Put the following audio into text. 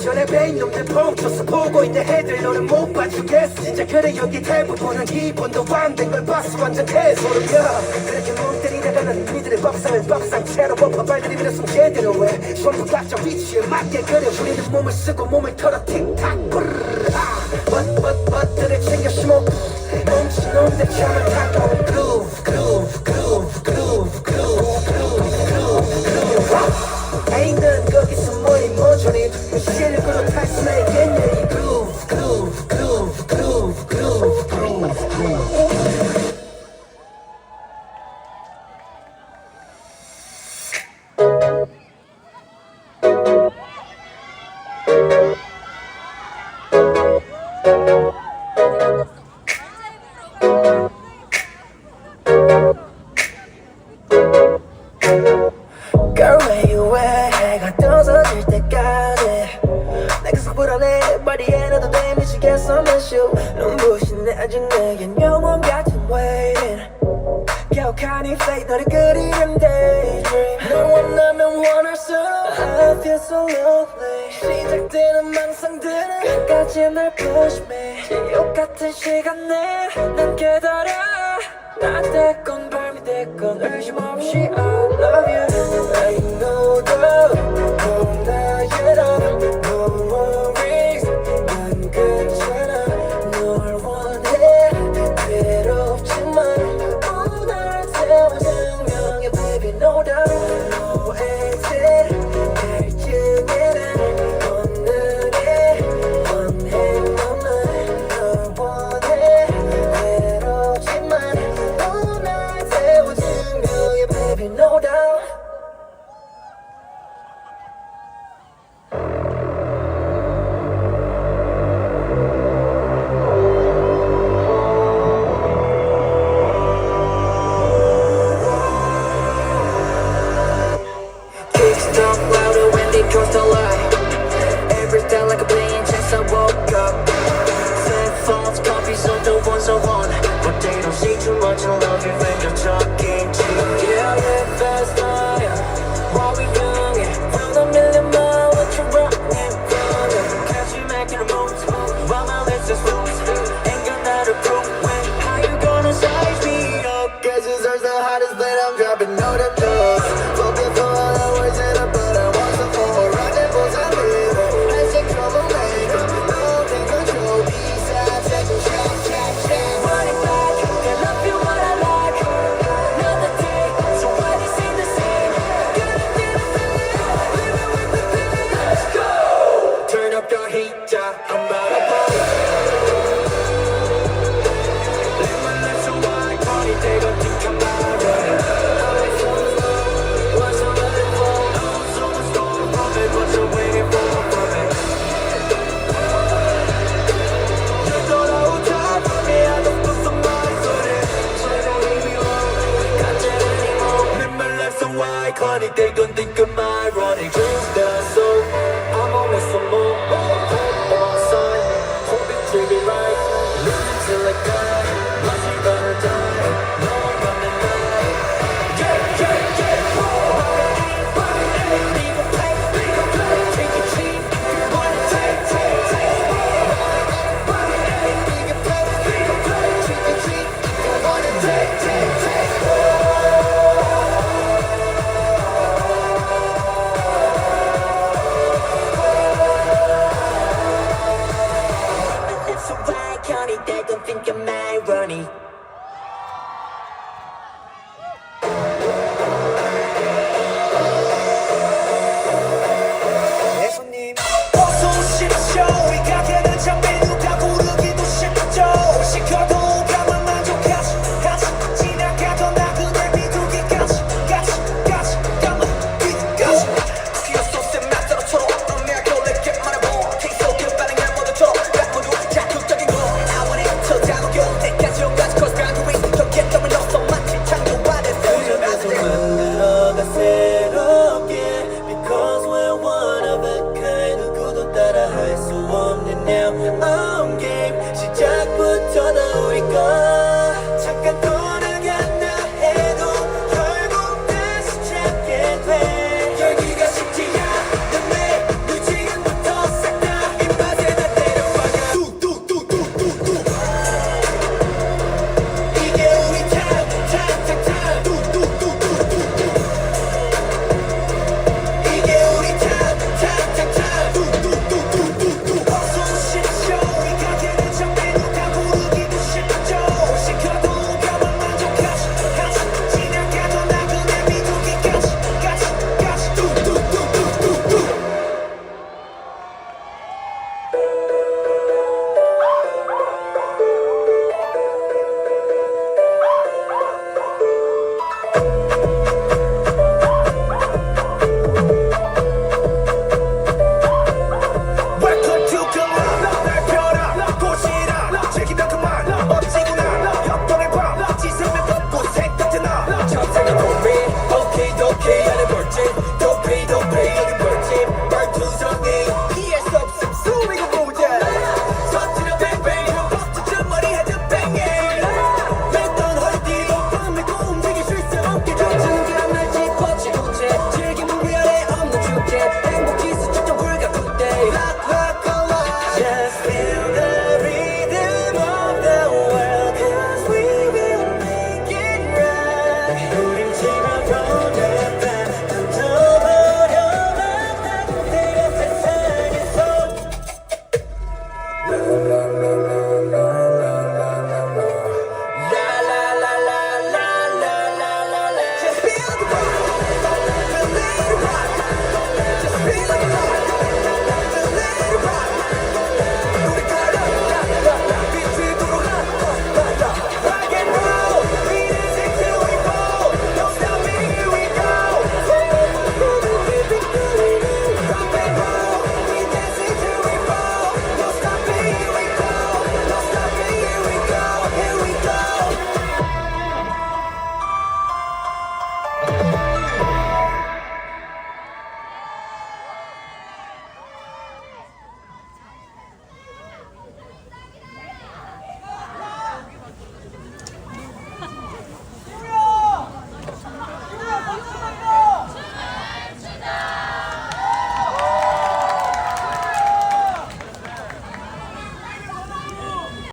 전에 베인 놈들 펑쳐서 보고 있는 해들 너는 못 봐주겠어. 진짜 그래 여기 대부분은 기본도 왕된 걸 봤어. 완전 개소름이야. 그렇게 못 때리다가는 이들의 밥상을 밥상채로 법화 발들이 밀었으면 제대로 왜 전부 각자 위치에 맞게 그려. 우리는 몸을 쓰고 몸을 털어 틱탁. 브르르. 아 벗벗벗들을 챙겨 심어. 뭉친 놈들 참을 탁. 아직 내겐 영원 같은 waiting. 격한 이 fake 너를 그리는 daydream. 널 원하면 원할수록 I feel so lonely 시작되는 망상들은 끝까지 날 push me. 욕 같은 시간에 난 깨달아. 나 됐건 밤이 됐건 의심 없이 I love you. I know the talk louder when they try to line. serve you right. Live until I die.